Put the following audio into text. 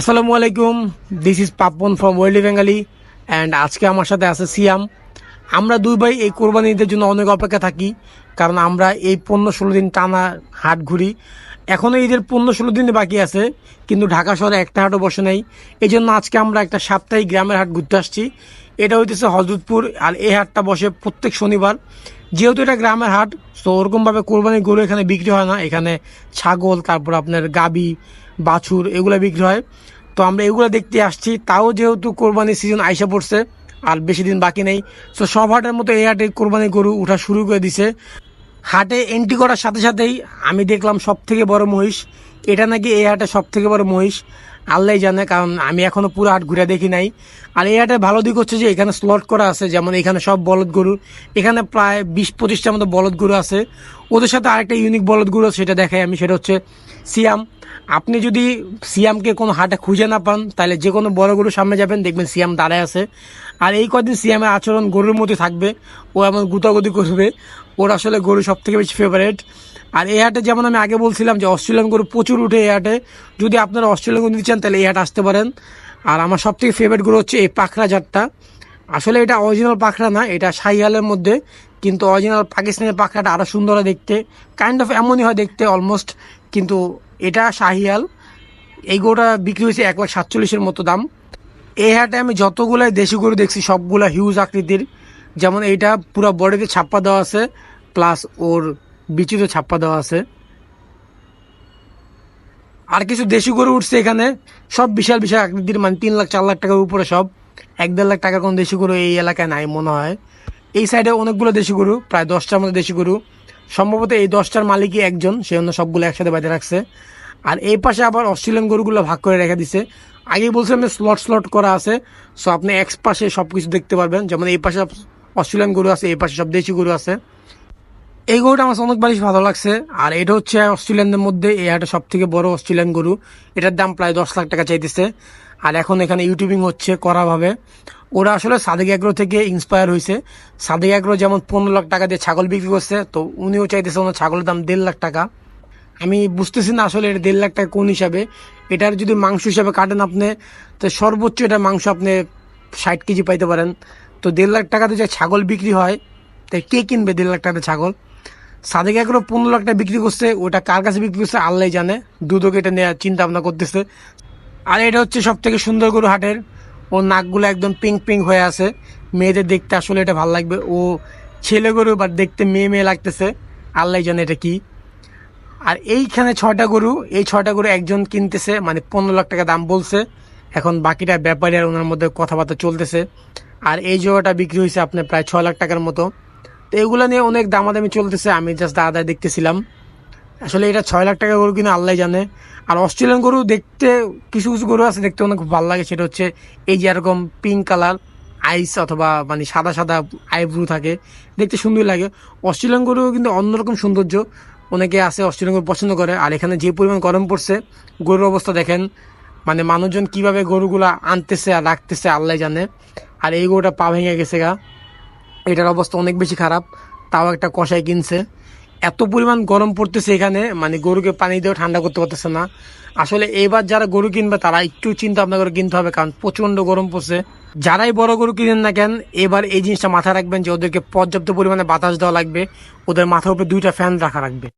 আসসালামু আলাইকুম this is Papon from ওয়েলি বেঙ্গালি অ্যান্ড আজকে আমার সাথে আছে সিয়াম আমরা দুই ভাই এই কোরবানি ঈদের জন্য অনেক অপেক্ষা থাকি, কারণ আমরা এই পনেরো ষোলো দিন টানা হাট ঘুরি। এখনও ঈদের পনেরো ষোলো দিন বাকি আছে, কিন্তু ঢাকা শহরে একটা হাটও বসে নেই। এই জন্য আজকে আমরা একটা সাপ্তাহিক গ্রামের হাট ঘুরতে আসছি। এটা হইতেছে হজরতপুর, আর এই হাটটা বসে প্রত্যেক শনিবার। যেহেতু এটা গ্রামের হাট, তো ওরকমভাবে কোরবানি গরু এখানে বিক্রি হয় না। এখানে ছাগল, তারপর আপনার গাবি বাছুর এগুলো বিক্রি হয়। তো আমরা এগুলো দেখতে আসছি। তাও যেহেতু কোরবানির সিজন আইসা পড়ছে, আর বেশি দিন বাকি নেই। তো সব হাটের মতো এই হাটে কোরবানি গরু উঠা শুরু করে দিছে। হাটে এন্ট্রি করার সাথে সাথেই আমি দেখলাম সব থেকে বড় মহিষ এটা নাকি এই হাটে সব থেকে বড় মহিষ? আল্লাহ জানে, কারণ আমি এখনও পুরো হাট ঘুরে দেখি নাই। আর এই হাটে ভালো দিক হচ্ছে যে, এখানে স্লট করা আছে, যেমন এখানে সব বলদ গরু। এখানে প্রায় বিশ পঁচিশটার মতো বলদ গরু আছে। ওদের সাথে আরেকটা ইউনিক বলদ গরু সেটা দেখাই আমি, সেটা হচ্ছে সিয়াম। আপনি যদি সিয়ামকে কোনো হাটে খুঁজে না পান, তাহলে যে কোনো বড় গরুর সামনে যাবেন, দেখবেন সিয়াম দাঁড়ায় আছে। আর এই কদিন সিয়ামের আচরণ গরুর মতো থাকবে। ও এমন গুতাগুতি করবে। ওর আসলে গরু সব থেকে বেশি ফেভারেট আর এই হাটে যেমন আমি আগে বলছিলাম যে অস্ট্রেলিয়ান গরু প্রচুর উঠে এই হাটে। যদি আপনারা অস্ট্রেলিয়ান গরু নিতে চান, তাহলে এই হাটে আসতে পারেন। আর আমার সব থেকে ফেভারিট গরু হচ্ছে এই পাখরা জাতটা। আসলে এটা অরিজিনাল পাখরা না, এটা শাহিয়ালের মধ্যে, কিন্তু অরিজিনাল পাকিস্তানের পাখরাটা আরও সুন্দর হয় দেখতে। কাইন্ড অফ এমনই হয় দেখতে অলমোস্ট কিন্তু এটা শাহিয়াল। এই গরুটা বিক্রি হয়েছে এক লাখ সাতচল্লিশের মতো দাম। এই হাটে আমি যতগুলাই দেশি গরু দেখছি, সবগুলা হিউজ আকৃতির। যেমন এইটা পুরো বডিতে ছাপ্পা দেওয়া আছে প্লাস ওর বিচিতে ছাপ্পা দেওয়া আছে। আর কিছু দেশি গরু উঠছে এখানে। সব বিশাল বিশাল আকৃতির মানে তিন লাখ, চার লাখ টাকার উপরে সব। এক দেড় লাখ টাকার কোনো দেশি গরু এই এলাকায় নাই মনে হয়। এই সাইডে অনেকগুলো দেশি গরু, প্রায় দশটার মতো দেশি গরু। সম্ভবত এই দশটার মালিকই একজন, সে অন্য সবগুলো একসাথে বেঁধে রাখছে। আর এই পাশে আবার অস্ট্রেলিয়ান গরুগুলো ভাগ করে রেখে দিছে। আগেই বলছিলাম যে স্লট স্লট করা আছে। সো আপনি এক্স পাশে সব কিছু দেখতে পারবেন। যেমন এই পাশে অস্ট্রেলিয়ান গরু আছে, এই পাশে সব দেশি গরু আছে। এই গরুটা আমার অনেক বেশি ভালো লাগছে, আর এটা হচ্ছে অস্ট্রেলিয়ানদের মধ্যে এই একটা সব থেকে বড় অস্ট্রেলিয়ান গরু। এটার দাম প্রায় দশ লাখ টাকা চাইতেছে। আর এখন এখানে ইউটিউবিং হচ্ছে করাভাবে ওরা আসলে সাদেক অ্যাগ্রো থেকে ইন্সপায়ার হয়েছে সাদেক অ্যাগ্রো যেমন পনেরো লাখ টাকা দিয়ে ছাগল বিক্রি করছে, তো উনিও চাইতেছে ওনার ছাগলের দাম দেড় লাখ টাকা। আমি বুঝতেছি না আসলে এটা দেড় লাখ টাকা কোন হিসাবে। এটার যদি মাংস হিসাবে কাটেন আপনি, তো সর্বোচ্চ এটা মাংস আপনি ষাট কেজি পাইতে পারেন। তো দেড় লাখ টাকাতে যে ছাগল বিক্রি হয়, তাই কে কিনবে দেড় লাখ টাকাতে ছাগল? সাদেক এগুলো পনেরো লাখ টাকা বিক্রি করছে, ওটা কার কাছে বিক্রি করছে আল্লাহ জানে। দুধকে এটা নেওয়ার চিন্তা ভাবনা করতেছে। আর এটা হচ্ছে সব থেকে সুন্দর গরু হাটের। ও নাকগুলো একদম পিঙ্ক পিঙ্ক হয়ে আছে। মেয়েদের দেখতে আসলে এটা ভালো লাগবে। ও ছেলে গরু বা দেখতে মেয়ে মেয়ে লাগতেছে। আল্লাহ জানে এটা কি। আর এইখানে ছয়টা গরু, এই ছয়টা গরু একজন কিনতেছে মানে পনেরো লাখ টাকা দাম বলছে। এখন বাকিটা ব্যাপারী আর ওনার মধ্যে কথাবার্তা চলতেছে। আর এই জোড়াটা বিক্রি হয়েছে আপনার প্রায় ছয় লাখ টাকার মতো। তো এগুলো নিয়ে অনেক দামাদামি চলতেছে, আমি জাস্ট দাদা দেখতেছিলাম। আসলে এটা ছয় লাখ টাকা গরু কিনা আল্লাহ জানে। আর অস্ট্রেলিয়ান গরু দেখতে, কিছু কিছু গরু আছে দেখতে অনেক ভালো লাগে, সেটা হচ্ছে এই যে এরকম পিঙ্ক কালার আইস অথবা মানে সাদা সাদা আইব্রু থাকে, দেখতে সুন্দর লাগে। অস্ট্রেলিয়ান গরু কিন্তু অন্যরকম সৌন্দর্য। অনেকে আছে অস্ট্রেলিয়ান গরু পছন্দ করে, আর এখানে যে পরিমাণ গরম পড়ছে, গরুর অবস্থা দেখেন মানে মানুষজন কীভাবে গরুগুলা আনতেছে আর রাখতেছে আল্লাহ জানে। আর এই গরুটা পা ভেঙে গেছে গা। এটার অবস্থা অনেক বেশি খারাপ। তাও একটা কষাই কিনছে। এত পরিমাণ গরম পড়তেছে এখানে মানে গরুকে পানি দিয়েও ঠান্ডা করতে পারতেছে না। আসলে এবার যারা গরু কিনবে, তারা একটু চিন্তা ভাবনা করে কিনতে হবে, কারণ প্রচণ্ড গরম পড়ছে। যারাই বড় গরু কিনেন না কেন, এবার এই জিনিসটা মাথায় রাখবেন যে ওদেরকে পর্যাপ্ত পরিমাণে বাতাস দেওয়া লাগবে। ওদের মাথার উপরে দুইটা ফ্যান রাখা রাখবে